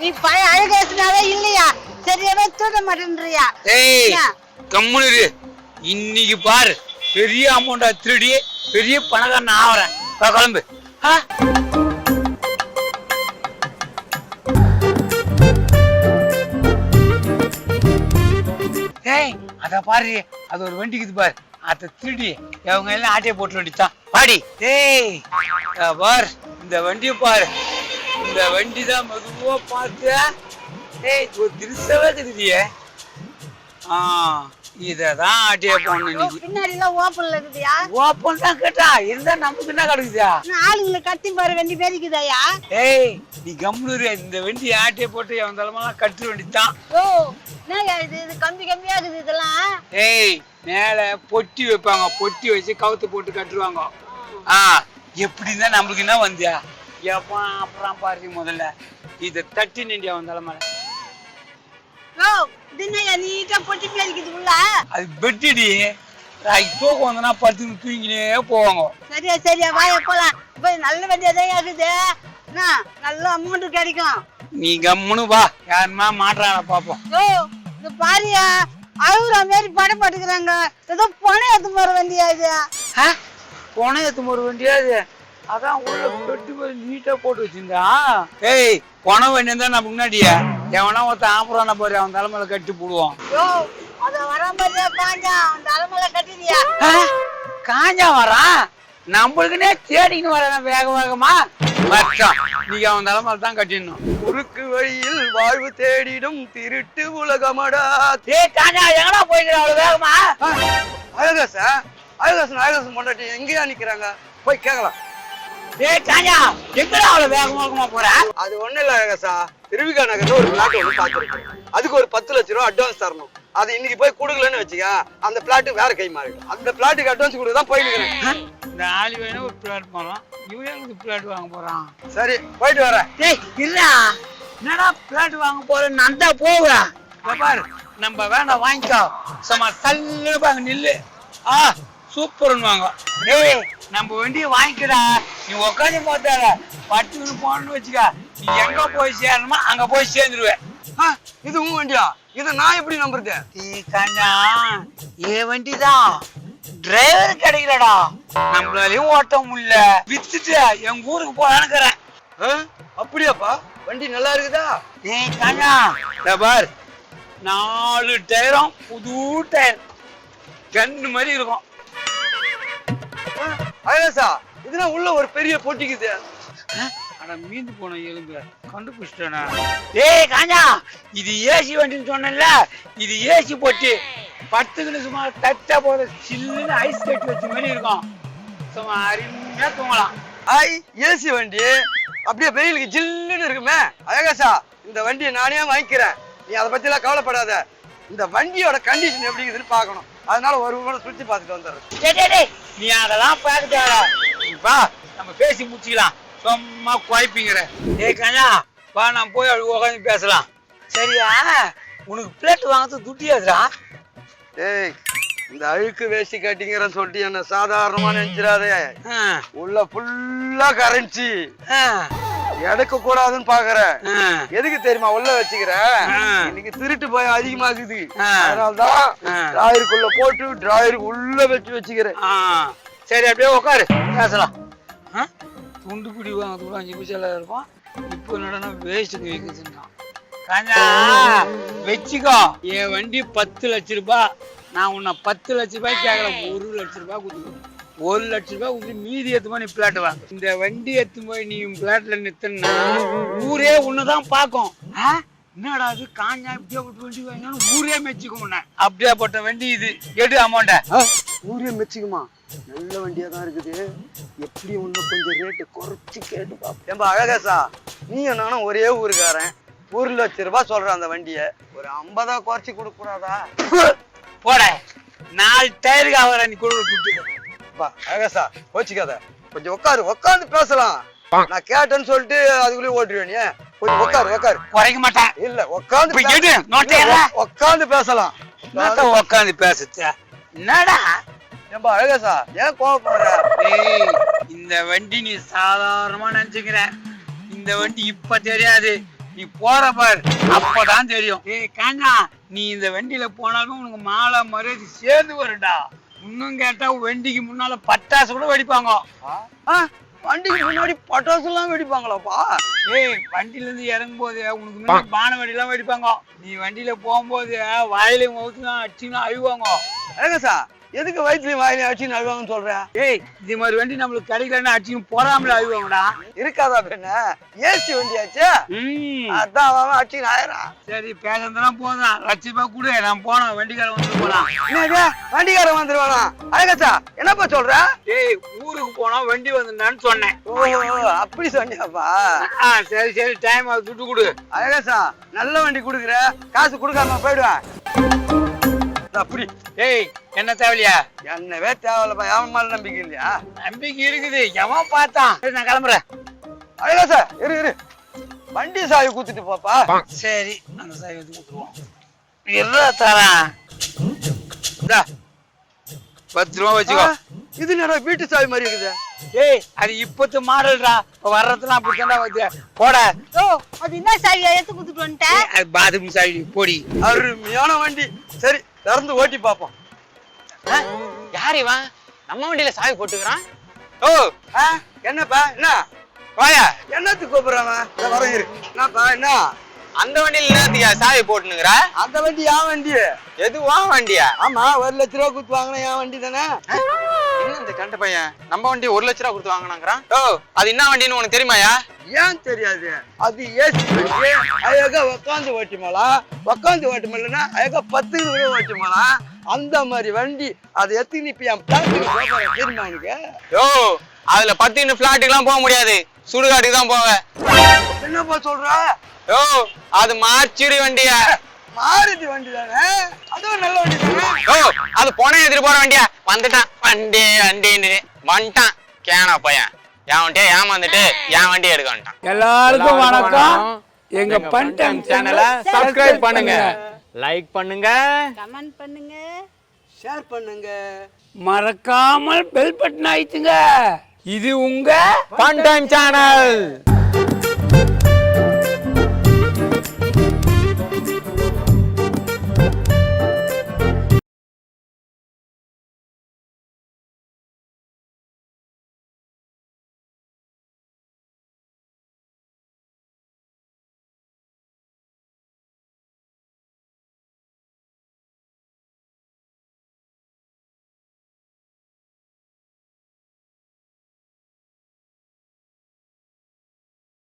நீ பழைய அழகேசனாவே இல்லையா? சரியாவே தூட மாட்டேன்றியா? ஏய்? கம்முனு. இன்னைக்கு பாரு பெரிய அமௌண்டா திருடி பெரிய பணக்காரன் ஆவறேன். வா, கிளம்பு. ஆ? ஏய் அத பாரு. அது ஒரு வண்டிக்குது பாரு. அத திருடி அவங்க எல்லாம் ஆட்டையை போட்டு வேண்டித்தான் பாடி ஏய் பார். இந்த வண்டியை பாரு. இந்த வண்டி தான் மெதுவா பார்த்து. ஏய் இது ஒரு திருசவே இருக்குதுடியே ஆ இததான் ஆட்டியே போடணும் இன்னைக்கு. பின்னாடி எல்லாம் ஓப்பன்ல இருக்குதுயா? ஓப்பன் தான் கேட்டா இருந்தா நமக்கு என்ன கிடக்குதா ஆளுங்களை கத்தி பாரு வண்டி பேரிக்குதாயா ஏய் நீ கம்முனு இந்த வண்டி ஆட்டியை போட்டு எவன் தலைமெல்லாம் கட்டு வேண்டித்தான் ஓ என்னய்யா இது? இது கம்பி கம்மியா இருக்குது இதெல்லாம்? ஏய் மேல பொட்டி வைப்பாங்க. பொட்டி வச்சு கவுத்து போட்டு கட்டுருவாங்க ஆ. எப்படி இருந்தா நம்மளுக்கு என்ன வந்தியா? எப்பா அப்புறம் பாரு முதல்ல? இதை தட்டி நின்றியா அவன் தலைமையில ஓ இது என்னய்யா நீட்டா பொட்டி பேரிக்குது உள்ள. அது பெட்டிடி நாளைக்கு தூக்கம் வந்தனா படுத்து தூங்கினே போவாங்க. சரியா சரியா வாயா போலாம். இப்ப நல்ல வண்டியா தான் இருக்குது. என்ன நல்ல அமௌண்ட் கிடைக்கும். நீ கம்முனு வா. யாருமா மாட்டுறாங்க பாப்போம். ஓ இந்த பாரியா அழுகுற மாரி படம் போட்டுக்கிறாங்க ஏதோ பணம் எடுத்து போற வண்டியா இது? போன எத்து ஒரு வண்டியாது அதான் உள்ள பெட்டு போய் நீட்டா போட்டு வச்சிருந்தா. ஏய் போன வண்டி தான் நான் முன்னாடியே. எவனா ஒருத்தன் ஆம்புறான பாரு அவன் தலைமையில கட்டி போடுவான். வர காஞ்சா வரான் நம்மளுக்குனே தேடின்னு வரான் வேக வேகமா. மச்சான் நீங்க அவன் தலைமையில தான் கட்டிடணும். குறுக்கு வழியில் வாழ்வு தேடிடும் திருட்டு உலகமடா. ஏய் காஞ்சா எங்கடா போய்க்கிற அவ்வளவு வேகமா? அழகாசா அழகாசன் அழகாசன் பொண்டாட்டி எங்கேயா நிக்கிறாங்க? போய் கேட்கலாம். ஏய் காஞ்சா எங்கடா அவ்வளவு வேகமா வேகமா போற? அது ஒண்ணும் இல்ல அழகாசா திருவிகா நகர்ல ஒரு பிளாட் ஒண்ணு பாத்துருக்கேன் அதுக்கு ஒரு பத்து லட்ச ரூபா அட்வான்ஸ் தரணும். அது இன்னைக்கு போய் கொடுக்கலன்னு வச்சுக்க அந்த பிளாட் வேற கை மாறிடும். அந்த பிளாட்டுக்கு அட்வான்ஸ் கொடுக்க தான் போயிருக்கிறேன் இந்த ஆளி வேணும் ஒரு பிளாட் போறோம் இவன் எனக்கு பிளாட் வாங்க போறான். சரி போயிட்டு வரேன். டேய் இல்லா என்னடா பிளாட் வாங்க போறேன் நான் தான் போவேன் பாரு நம்ம வேண்டாம் வாங்கிக்கோ. சும்மா தள்ளு வாங்க நில்லு. ஆ சூப்பர்னு வாங்க. டேய் நம்ம வண்டியை வாங்கிக்கடா. நீ உட்காந்து போத்தால பட்டுன்னு போனன்னு வச்சுக்க. நீ எங்க போய் சேரணுமோ அங்க போய் சேர்ந்துருவேன் இது உன் வண்டியா? இதை நான் எப்படி நம்புறது? கண்ணா ஏ வண்டி தான் டிரைவர் கிடைக்கலடா. நம்மளாலையும் ஓட்ட முடியல. வித்துட்டு எங்க ஊருக்கு போலான்னுக்கிறேன் அப்படியாப்பா? வண்டி நல்லா இருக்குதா? ஏய் கண்ணா. பார். நாலு டயரும் புது டயர். கண்ணு மாதிரி இருக்கும். ஆ, இதெல்லாம் உள்ள ஒரு பெரிய போட்டிக்குது அட மீந்து போன எலும்பு. கண்டுபிடிச்சிட்டேனா. ஏய் காஞ்சா இது ஏசி வண்டின்னு சொன்னேன்ல. இது ஏசி போட்டு பத்துக்குன்னு சும்மா தட்டா போத சில்லுன்னு ஐஸ் கட்டி வச்ச மாதிரி இருக்கும். சும்மா அருமையா தூங்கலாம். ஐ ஏசி வண்டி அப்படியே வெயிலுக்கு ஜில்லுன்னு இருக்குமே. அழகாசா இந்த வண்டியை நானே வாங்கிக்கிறேன். நீ அதை பத்தி எல்லாம் கவலைப்படாத. இந்த வண்டியோட கண்டிஷன் எப்படி இருக்குதுன்னு பார்க்கணும். அதனால ஒரு முறை சுற்றி பார்த்துட்டு வந்துடுறேன். நீ அதெல்லாம் பார்க்க வா. நம்ம பேசி முடிச்சுக்கலாம். சும்மா குழப்பிங்கிற ஏய் கண்ணா வா நான் போய் அப்படி உட்காந்து பேசலாம். சரியா? உனக்கு பிளேட் வாங்கிறது துட்டியாதுடா ஏய் இந்த அழுக்கு வேஷ்டி கட்டிங்கிறன்னு சொல்லிட்டு என்ன சாதாரணமா நினைச்சிடாதே. உள்ள ஃபுல்லா கரன்சி ஆ, எடுக்க கூடாதுன்னு பாக்குறேன். எதுக்கு தெரியுமா உள்ள வச்சுக்கிற ஆ. இன்னைக்கு திருட்டு போய் அதிகமாகுது. அதனாலதான். டிராயருக்குள்ள போட்டு டிராயருக்கு உள்ள வச்சு வச்சுக்கிறேன். ஆ, சரி அப்படியே உட்காரு பேசலாம்? துண்டு பிடி வாங்க கூட அஞ்சு பைசால இருக்கும் இப்போ என்னடா வேஸ்ட்டுக்கு வைக்கிறதுன்னா காஞ்சா வச்சுக்கோ. என் வண்டி பத்து லட்ச ரூபாய். நான் உன்னை பத்து லட்ச ரூபாய் கேட்கல ஒரு லட்ச ரூபாய் கொடுத்து ஒரு லட்ச ரூபாய் கொடுத்து மீதி எடுத்து போய் நீ பிளாட் வாங்க இந்த வண்டி எடுத்து போய் நீ பிளாட்ல நிறுத்தினா ஊரே உன்னதான் பார்க்கும்? என்னடா அது காஞ்சா இப்படியே விட்டு வண்டி வாங்கினாலும் ஊரே மெச்சிக்கும் உன்னை. அப்படியாப்பட்ட வண்டி இது? எடு அமௌண்ட்டை ஊரே மெச்சுக்குமா? நல்ல வண்டியா தான் இருக்குது. எப்படி ஒண்ணு கொஞ்சம் ரேட்டு குறைச்சு கேட்டு ஏம்பா அழகாசா நீ நானும் ஒரே ஊருக்காரன். ஒரு லட்ச ரூபாய் சொல்றேன் அந்த வண்டியை. ஒரு ஐம்பதா குறைச்சு கொடுக்க கூடாதா? போட. நாலு டயருக்கு அவரை நீ கூட விட்டு பா அழகாசா கோச்சிக்காத. கொஞ்சம் உட்காரு உட்காந்து பேசலாம். நான் கேட்டேன்னு சொல்லிட்டு அதுக்குள்ளேயே ஓட்டுருவேன் நீ. கொஞ்சம் உட்காரு உட்காரு குறைக்க மாட்டேன். இல்ல உட்காந்து. உட்காந்து பேசலாம். உக்காந்து பேசுச்ச? என்னடா? ஏம்பா அழகாசா ஏன் கோவப்படுற? இந்த வண்டி நீ சாதாரணமா நினைச்சுக்கிற. இந்த வண்டி இப்ப தெரியாது. நீ போற பாரு. அப்பதான் தெரியும். ஏய் காஞ்சா நீ இந்த வண்டியில போனாலும் உனக்கு மாலை மரியாதை சேர்ந்து வரும்டா. இன்னும் கேட்டா வண்டிக்கு முன்னால பட்டாசு கூட வெடிப்பாங்க. வண்டிக்கு முன்னாடி பட்டாசு எல்லாம் வெடிப்பாங்களாப்பா? ஏய் வண்டியில இருந்து இறங்கும் போது உனக்கு முன்னாடி பானை வெடிலாம் வெடிப்பாங்க. நீ வண்டியில போகும்போது வாயில முகத்துலாம் அடிச்சுலாம் அழுவாங்க. ஏகசா எதுக்கு வயிற்றுலையும் வாயிலையும் அடிச்சு நழுவாங்கன்னு சொல்ற? ஏய் இது மாதிரி வண்டி நம்மளுக்கு கிடைக்கலன்னு அடிச்சு போறாமல அழுவாங்கடா. இருக்காதா பெண்ண? ஏசி வண்டியாச்சே? அதான் அவன் அடிச்சு ஆயிரம் சரி பேசுறதெல்லாம் போதும். லட்ச ரூபாய் கொடு நான் போனோம் வண்டிக்கார வந்து போலாம் என்னது வண்டிக்காரன் வந்துருவானா? அழகச்சா என்னப்பா சொல்ற? ஏய் ஊருக்கு போனா வண்டி வந்துட்டான்னு சொன்னேன். ஓ அப்படி சொன்னியாப்பா? ஆ சரி சரி டைம் அது துட்டு கொடு. அழகசா நல்ல வண்டி கொடுக்குற. காசு கொடுக்காம போயிடுவேன். அப்படி ஏய் என்ன தேவையா என்னவே தேவையில்லப்பா எவன் மேல நம்பிக்கை இல்லையா? நம்பிக்கை இருக்குது எவன் பார்த்தான்? சரி, நான் கிளம்புறேன். அழகசா இரு இரு. வண்டி சாவி குத்துட்டு போப்பா. சரி அந்த சாவி எடுத்து கொடுத்துருவோம் இருடா தரேன் இந்தா. பத்து ரூபா வச்சுக்கோ. இது என்னடா வீட்டு சாவி மாதிரி இருக்குது? ஏய் அது இப்பத்து மாடல்டா. வர்றதுலாம் அப்படித்தான்டா வருது போட. ஓ அது என்ன சாவியா எடுத்து கொடுத்துட்டு வந்துட்டேன். பாத்ரூம் சாவி போடி. அருமையான வண்டி. சரி திறந்து ஓட்டி பார்ப்போம். யார் இவன்? நம்ம வண்டியில சாவி போட்டுக்கிறான். ஓ என்னப்பா என்ன? வாயா. என்னத்துக்கு கூப்பிடுறான் இந்த வரம் இரு. என்னப்பா என்ன? அந்த வண்டியில என்னத்துக்கு சாவி போட்டுனுக்குற அந்த வண்டி என் வண்டி. எதுவா வண்டியா? ஆமா ஒரு லட்ச ரூபா குத்து வாங்கின என் வண்டி தானே? என்ன இந்த கண்ட பையன்? நம்ம வண்டி ஒரு லட்ச ரூபா கொடுத்து வாங்கினாங்கிறான். ஓ. அது என்ன வண்டின்னு உனக்கு தெரியுமாயா ஏன் தெரியாது? அது ஏசி வண்டி. அழகா உக்காந்து ஓட்டிமலாம் உக்காந்து ஓட்டிமலன்னா அழகா பத்து கூட ஓட்டிமலாம் அந்த மாதிரி வண்டி அதை எத்தனை இப்ப என் பிளாட்டுக்கு போகிறேன் தெரியுமா உனக்கு யோ அதுல பத்து இன்னும் பிளாட்டுக்கு போக முடியாது. சுடுகாட்டுக்கு தான் போவேன். என்னப்பா சொல்ற? யோ அது மார்ச்சுரி வண்டியா? மாருதி வண்டி தானே அதுவும் நல்ல வண்டி தானே யோ அது போன எடுத்துட்டு போற வண்டியா? வந்துட்டான். வண்டி வண்டி வந்துட்டான். கேனா பையன். என் வண்டியை ஏமாந்துட்டு என் வண்டி எடுக்க வந்துட்டான். எல்லாருக்கும் வணக்கம். எங்க பண்டம் சேனலை சப்ஸ்கிரைப் பண்ணுங்க. லைக் பண்ணுங்க. கமெண்ட் பண்ணுங்க. ஷேர் பண்ணுங்க. மறக்காமல் பெல் பட்டன் ஆயிடுச்சுங்க இது உங்க ஃபன் டைம் சேனல்